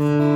Mm-hmm.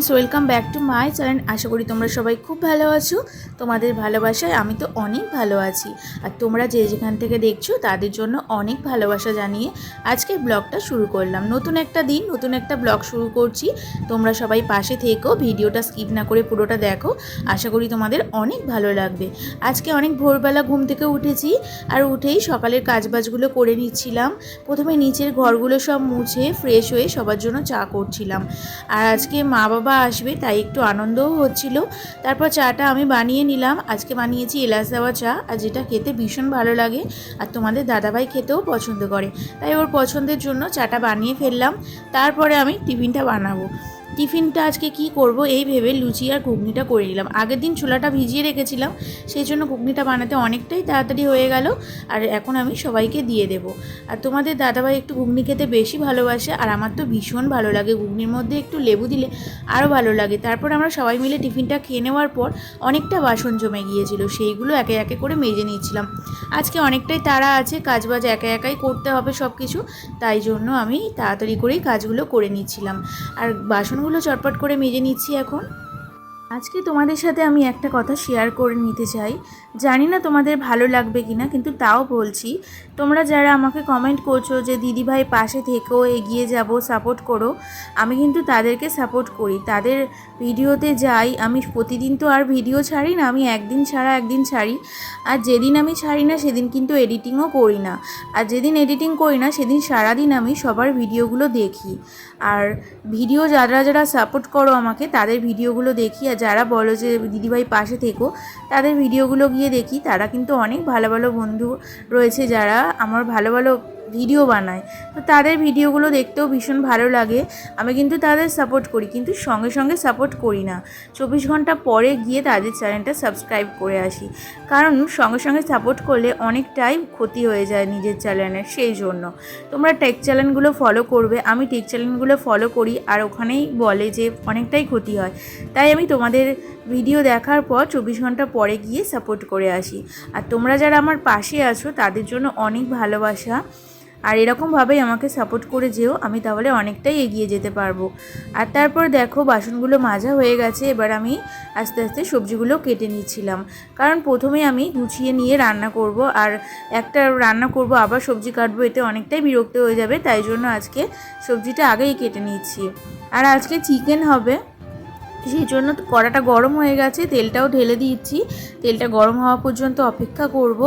Friends welcome back to my channel আশা করি তোমরা সবাই খুব ভালো আছো। তোমাদের ভালোবাসায় আমি তো অনেক ভালো আছি। আর তোমরা যে যেখান থেকে দেখছ, তাদের জন্য অনেক ভালোবাসা জানিয়ে আজকের ব্লগটা শুরু করলাম। নতুন একটা দিন, নতুন একটা ব্লগ শুরু করছি। তোমরা সবাই পাশে থেকো, ভিডিওটা স্কিপ না করে পুরোটা দেখো। আশা করি তোমাদের অনেক ভালো লাগবে। আজকে অনেক ভোরবেলা ঘুম থেকে উঠেছি, আর উঠেই সকালের কাজবাজগুলো করে নিচ্ছিলাম। প্রথমে নিচের ঘরগুলো সব মুছে ফ্রেশ হয়ে সবার জন্য চা করছিলাম। আর আজকে মা বাবা আসবে, তাই একটু আনন্দও হচ্ছিল। তারপর চাটা আমি বানিয়ে নিলাম। আজকে বানিয়েছি এলাচ দেওয়া চা, আর যেটা খেতে ভীষণ ভালো লাগে, আর তোমাদের দাদাভাই খেতেও পছন্দ করে। তাই ওর পছন্দের জন্য চাটা বানিয়ে ফেললাম। তারপরে আমি টিফিনটা বানাবো। টিফিনটা আজকে কি করব এই ভেবে লুচি আর ঘুগনিটা করে নিলাম। আগের দিন ছোলাটা ভিজিয়ে রেখেছিলাম, সেই জন্য ঘুগনিটা বানাতে অনেকটাই তাড়াতাড়ি হয়ে গেল আর এখন আমি সবাইকে দিয়ে দেব। আর তোমাদের দাদাভাই একটু ঘুগনি খেতে বেশি ভালোবাসে আর আমার তো ভীষণ ভালো লাগে। ঘুগনির মধ্যে একটু লেবু দিলে আরও ভালো লাগে। তারপর আমরা সবাই মিলে টিফিনটা খেয়ে নেওয়ার পর অনেকটা বাসন জমে গিয়েছিল, সেইগুলো একে একে করে মেজে নিয়েছিলাম। আজকে অনেকটাই তাড়া আছে, কাজবাজ একা একাই করতে হবে সব কিছু তাই জন্য আমি তাড়াতাড়ি করেই কাজগুলো করে নিচ্ছিলাম। আর বাসনগুলো চটপট করে মেজে নিচ্ছি এখন। আজকে তোমাদের সাথে আমি একটা কথা শেয়ার করে নিতে চাই। জানি না তোমাদের ভালো লাগবে কি না কিন্তু তাও বলছি। তোমরা যারা আমাকে কমেন্ট করছ যে, দিদিভাই, পাশে থেকেও এগিয়ে যাব সাপোর্ট করো, আমি কিন্তু তাদেরকে সাপোর্ট করি। তাদের ভিডিওতে যাই, আমি প্রতিদিন তো আর ভিডিও ছাড়ি না, আমি একদিন ছাড়া একদিন ছাড়ি। আর যেদিন আমি ছাড়ি না, সেদিন কিন্তু এডিটিংও করি না। আর যেদিন এডিটিং করি না, সেদিন সারাদিন আমি সবার ভিডিওগুলো দেখি। আর ভিডিও যারা যারা সাপোর্ট করো আমাকে, তাদের ভিডিওগুলো দেখি, আর যারা বলো যে দিদিভাই পাশে থেকো, তাদের ভিডিওগুলো গিয়ে দেখি। তারা কিন্তু অনেক ভালো ভালো বন্ধু রয়েছে যারা। আমার ভালো ভালো ভিডিও বানায়। তো তাদের ভিডিওগুলো দেখতেও ভীষণ ভালো লাগে। আমি কিন্তু তাদের সাপোর্ট করি, কিন্তু সঙ্গে সঙ্গে সাপোর্ট করি না। চব্বিশ ঘণ্টা পরে গিয়ে তাদের চ্যানেলটা সাবস্ক্রাইব করে আসি। কারণ সঙ্গে সঙ্গে সাপোর্ট করলে অনেকটাই ক্ষতি হয়ে যায় নিজের চ্যানেলের সেই জন্য। তোমরা টেক চ্যানেলগুলো ফলো করবে, আমি টেক চ্যানেলগুলো ফলো করি আর ওখানেই বলে যে অনেকটাই ক্ষতি হয়। তাই আমি তোমাদের ভিডিও দেখার পর চব্বিশ ঘণ্টা পরে গিয়ে সাপোর্ট করে আসি। আর তোমরা যারা আমার পাশে আছো, তাদের জন্য অনেক ভালোবাসা। আর এরকমভাবেই আমাকে সাপোর্ট করে যেও, আমি তাহলে অনেকটাই এগিয়ে যেতে পারব। আর তারপর দেখো, বাসনগুলো মাজা হয়ে গেছে, এবার আমি আস্তে আস্তে সবজিগুলো কেটে নিচ্ছিলাম। কারণ প্রথমে আমি গুছিয়ে নিয়ে রান্না করব, আর একটা রান্না করব, আবার সবজি কাটবো, এতে অনেকটাই বিরক্ত হয়ে যাবে, তাই জন্য আজকে সবজিটা আগেই কেটে নিচ্ছি। আর আজকে চিকেন হবে। সেই জন্য কড়াটা গরম হয়ে গেছে, তেলটাও ঢেলে দিচ্ছি তেলটা গরম হওয়া পর্যন্ত অপেক্ষা করব।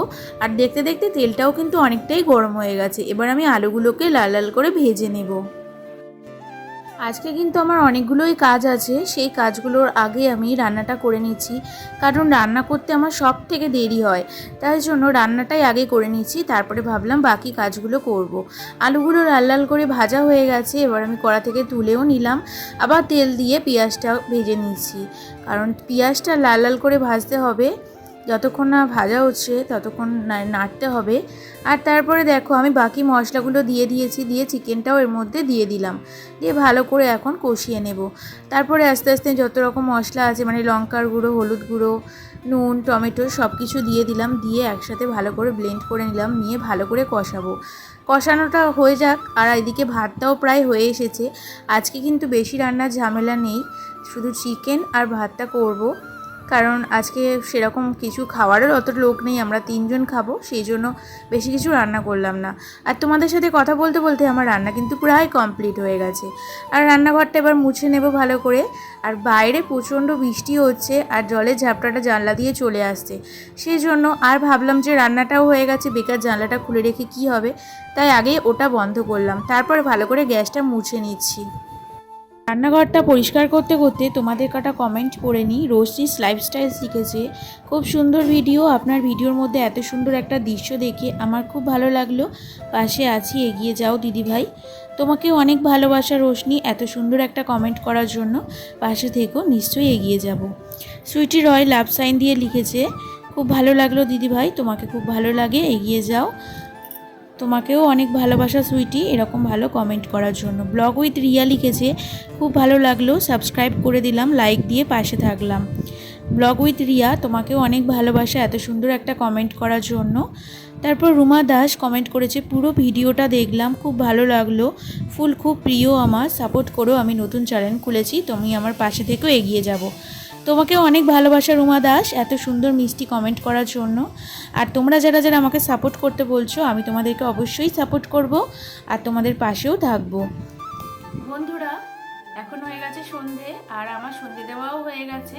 আর দেখতে দেখতে তেলটাও কিন্তু অনেকটাই গরম হয়ে গেছে। এবার আমি আলুগুলোকে লাল লাল করে ভেজে নেব। আজকে কিন্তু আমার অনেকগুলোই কাজ আছে, সেই কাজগুলোর আগে আমি রান্নাটা করে নিচ্ছি। কারণ রান্না করতে আমার সব থেকে দেরি হয়, তাই জন্য রান্নাটাই আগে করে নিচ্ছি, তারপরে ভাবলাম বাকি কাজগুলো করব। আলুগুলো লাল লাল করে ভাজা হয়ে গেছে, এবার আমি কড়া থেকে তুলেও নিলাম। আবার তেল দিয়ে পেঁয়াজটা ভেজে নিচ্ছি, কারণ পেঁয়াজটা লাল লাল করে ভাজতে হবে। যতক্ষণ না ভাজা হচ্ছে, ততক্ষণ নাড়তে হবে। আর তারপরে দেখো, আমি বাকি মশলাগুলো দিয়ে দিয়েছি, দিয়ে চিকেনটাও এর মধ্যে দিয়ে দিলাম। দিয়ে ভালো করে এখন কষিয়ে নেব। তারপরে আস্তে আস্তে যত রকম মশলা আছে মানে লঙ্কার গুঁড়ো, হলুদ গুঁড়ো, নুন, টমেটো সব কিছু দিয়ে দিলাম। দিয়ে একসাথে ভালো করে ব্লেন্ড করে নিলাম, নিয়ে ভালো করে কষাবো। কষানোটা হয়ে যাক, আর এদিকে ভাতটাও প্রায় হয়ে এসেছে। আজকে কিন্তু বেশি রান্নার ঝামেলা নেই। শুধু চিকেন আর ভাতটা করব। কারণ আজকে সেরকম কিছু খাওয়ারও অত লোক নেই, আমরা তিনজন খাব, সেই জন্য বেশি কিছু রান্না করলাম না। আর তোমাদের সাথে কথা বলতে বলতে আমার রান্না কিন্তু প্রায় কমপ্লিট হয়ে গেছে। আর রান্নাঘরটা এবার মুছে নেব ভালো করে। আর বাইরে প্রচণ্ড বৃষ্টি হচ্ছে আর জলের ঝাপটাটা জানলা দিয়ে চলে আসছে। সেই জন্য আর ভাবলাম যে রান্নাটাও হয়ে গেছে, বেকার জানলাটা খুলে রেখে কি হবে? তাই আগে ওটা বন্ধ করলাম। তারপর ভালো করে গ্যাসটা মুছে নিচ্ছি। রান্নাঘরটা পরিষ্কার করতে করতে তোমাদের কাটা কমেন্ট করে নিই। রোজনিস লাইফস্টাইল শিখেছে। খুব সুন্দর ভিডিও আপনার ভিডিওর মধ্যে এত সুন্দর একটা দৃশ্য দেখে আমার খুব ভালো লাগল। পাশে আছি, এগিয়ে যাও দিদিভাই তোমাকে অনেক ভালোবাসা রোশনি এত সুন্দর একটা কমেন্ট করার জন্য। পাশে থেকেও নিশ্চয়ই এগিয়ে যাব। সুইটি রয় লাভ সাইন দিয়ে লিখেছে, খুব ভালো লাগল দিদিভাই তোমাকে খুব ভালো লাগে, এগিয়ে যাও। তোমাকেও অনেক ভালোবাসা, সুইটি। এরকম ভালো কমেন্ট করার জন্য। ব্লগ উইথ রিয়া লিখেছে, খুব ভালো লাগল সাবস্ক্রাইব করে দিলাম লাইক দিয়ে পাশে থাকলাম। ব্লগ উইথ রিয়া, তোমাকেও অনেক ভালোবাসা, এত সুন্দর একটা কমেন্ট করার জন্য। তারপর রুমা দাস কমেন্ট করেছে, পুরো ভিডিওটা দেখলাম, খুব ভালো লাগল। ফুল খুব প্রিয় আমার সাপোর্ট করো, আমি নতুন চ্যানেল খুলেছি, তুমি আমার পাশে থেকেও এগিয়ে যাব। তোমাকেও অনেক ভালোবাসা, রুমা দাস। এত সুন্দর মিষ্টি কমেন্ট করার জন্য। আর তোমরা যারা যারা আমাকে সাপোর্ট করতে বলছো, আমি তোমাদেরকে অবশ্যই সাপোর্ট করব আর তোমাদের পাশেও থাকব। বন্ধুরা, এখন হয়ে গেছে সন্ধে আর আমার সন্ধে দেওয়াও হয়ে গেছে।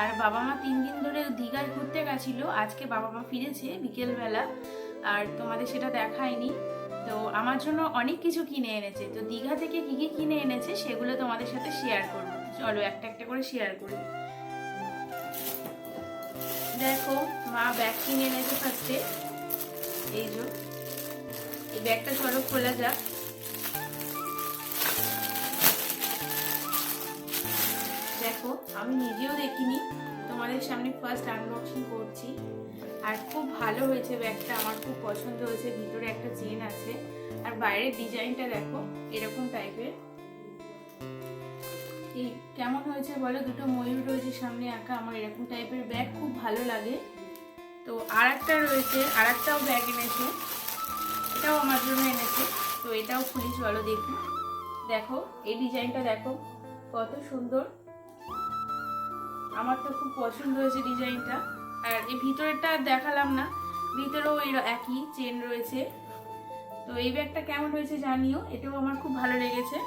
আর বাবা মা তিন দিন ধরে দীঘায় ঘুরতে গেছিল। আজকে বাবা মা ফিরেছে বিকেলবেলা। আর তোমাদের সেটা দেখায়নি। তো আমার জন্য অনেক কিছু কিনে এনেছে। তো দীঘা থেকে কী কী কিনে এনেছে সেগুলো তোমাদের সাথে শেয়ার করব। চলো একটা একটা করে শেয়ার করি। দেখো, মা ব্যাগ কিনে এনেছে ফার্স্টে এই যে, এই ব্যাগটা চলো খোলা যাক। আমি নিজেও দেখিনি। তোমাদের সামনে ফার্স্ট আনবক্সিং করছি। আর খুব ভালো হয়েছে ব্যাগটা, আমার খুব পছন্দ হয়েছে। ভিতরে একটা চেন আছে। আর বাইরের ডিজাইনটা দেখো, এরকম টাইপের এই কেমন হয়েছে বলো? দুটো ময়ূর রয়েছে সামনে আঁকা, আমার এরকম টাইপের ব্যাগ খুব ভালো লাগে। তো আর একটা রয়েছে আর একটাও ব্যাগ এনেছে। এটাও আমার জন্য এনেছে। তো এটাও খুলি চলো দেখি। দেখো, এই ডিজাইনটা দেখো, কত সুন্দর। আমার তো খুব পছন্দ হয়েছে ডিজাইনটা। আর এই ভিতরেরটা দেখালাম না, ভিতরেও এই একই চেন রয়েছে। তো এই ব্যাগটা কেমন হয়েছে জানিও, এটাও আমার খুব ভালো লেগেছে।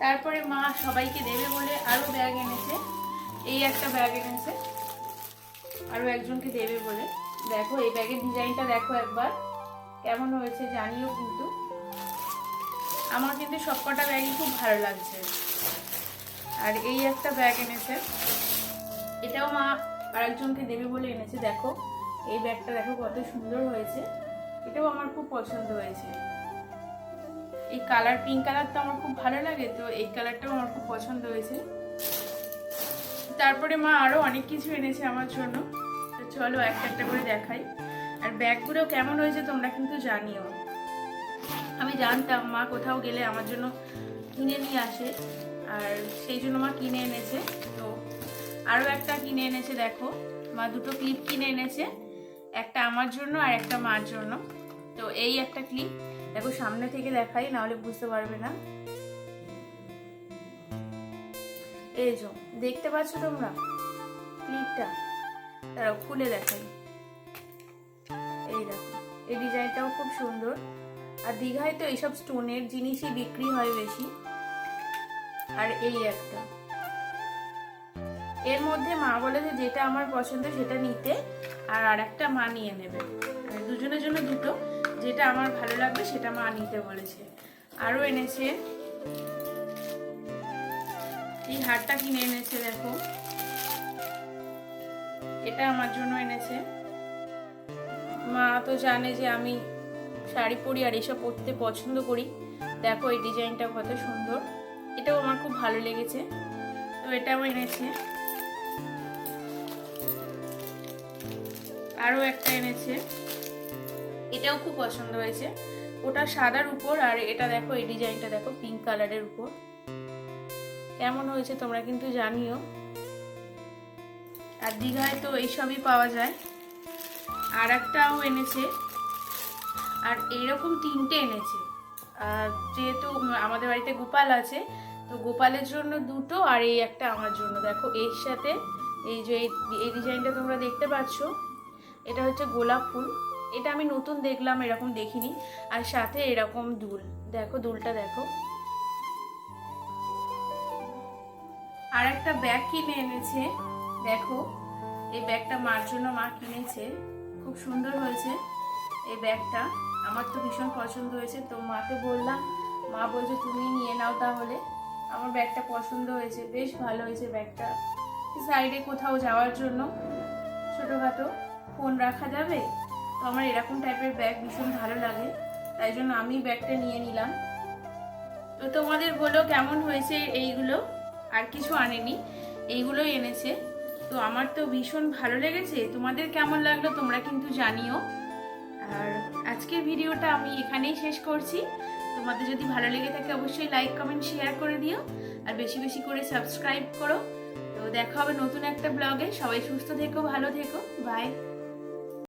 তারপরে মা সবাইকে দেবে বলে আরও ব্যাগ এনেছে। এই একটা ব্যাগ এনেছে। আরও একজনকে দেবে বলে। দেখো, এই ব্যাগের ডিজাইনটা দেখো একবার। কেমন হয়েছে জানিও কিন্তু। আমার কিন্তু সবকটা ব্যাগই খুব ভালো লাগছে। আর এই একটা ব্যাগ এনেছে। এটাও মা আরেকজনকে দেবে বলে এনেছে, দেখো। এই ব্যাগটা দেখো কত সুন্দর হয়েছে। এটাও আমার খুব পছন্দ হয়েছে। এই কালার পিঙ্ক কালারটা আমার খুব ভালো লাগে, তো এই কালারটাও আমার খুব পছন্দ হয়েছে। তারপরে মা আরও অনেক কিছু এনেছে আমার জন্য। তো চলো একটা একটা করে দেখাই। আর ব্যাগগুলো কেমন হয়েছে তোমরা কিন্তু জানিও। আমি জানতাম মা কোথাও গেলে আমার জন্য কিনে নিয়ে আসে। আর সেই জন্য মা কিনে এনেছে। তো আরও একটা কিনে এনেছে, দেখো। মা দুটো ক্লিপ কিনে এনেছে, একটা আমার জন্য আর একটা মার জন্য। তো এই একটা ক্লিপ, দেখো সামনে থেকে দেখাই, নাহলে বুঝতে পারবে না। এই যে, দেখতে পাচ্ছ তোমরা? ক্লিপটা? তারাও খুলে দেখাই। এই দেখো, এই ডিজাইনটাও খুব সুন্দর। আর দীঘায় তো এইসব স্টোনের জিনিসই বিক্রি হয় বেশি। আর এই একটা। এর মধ্যে মা বলে যে যেটা আমার পছন্দ সেটা নিতে আর আর একটা মা নিয়ে নেবে। মানে দুজনের জন্য দুটো। যেটা আমার ভালো লাগবে সেটা মা নিতে বলেছে। আরও এনেছে। এই হারটা কিনে এনেছে, দেখো। এটা আমার জন্য এনেছে। মা তো জানে যে আমি শাড়ি পরি আর এসব পরতে পছন্দ করি। দেখো এই ডিজাইনটা কত সুন্দর। এটাও আমার খুব ভালো লেগেছে। তো এটাও এনেছে। আরও একটা এনেছে। এটাও খুব পছন্দ হয়েছে। ওটা সাদার উপর আর এটা দেখো, এই ডিজাইনটা দেখো পিঙ্ক কালারের উপর। কেমন হয়েছে তোমরা কিন্তু জানিও। আর দীঘায় তো এইসবই পাওয়া যায়। আর একটাও এনেছে। আর এইরকম তিনটে এনেছে। যেহেতু আমাদের বাড়িতে গোপাল আছে, তো গোপালের জন্য দুটো আর এই একটা আমার জন্য। দেখো, এর সাথে এই যে এই ডিজাইনটা তোমরা দেখতে পাচ্ছ, এটা হচ্ছে গোলাপ ফুল। এটা আমি নতুন দেখলাম, এরকম দেখিনি। আর সাথে এরকম দুল। দেখো, দুলটা দেখো। আর একটা ব্যাগ কিনে এনেছে। দেখো, এই ব্যাগটা মার জন্য মা কিনেছে। খুব সুন্দর হয়েছে এই ব্যাগটা। আমার তো ভীষণ পছন্দ হয়েছে, তো মাকে বললাম, মা বলছে তুমি নিয়ে নাও তাহলে। আমার ব্যাগটা পছন্দ হয়েছে, বেশ ভালো হয়েছে ব্যাগটা। সাইডে কোথাও যাওয়ার জন্য ছোটোখাটো ফোন রাখা যাবে? তো আমার এরকম টাইপের ব্যাগ ভীষণ ভালো লাগে, তাই জন্য আমি ব্যাগটা নিয়ে নিলাম। তো তোমাদের বলো কেমন হয়েছে এইগুলো? আর কিছু আনেনি, এইগুলোই এনেছে। তো আমার তো ভীষণ ভালো লেগেছে, তোমাদের কেমন লাগল তোমরা কিন্তু জানিও। আর আজকের ভিডিওটা আমি এখানেই শেষ করছি। তোমাদের যদি ভালো লেগে থাকে অবশ্যই লাইক কমেন্ট শেয়ার করে দিও। আর বেশি বেশি করে সাবস্ক্রাইব করো। তো দেখা হবে নতুন একটা ব্লগে সবাই সুস্থ থেকো, ভালো থেকো। বাই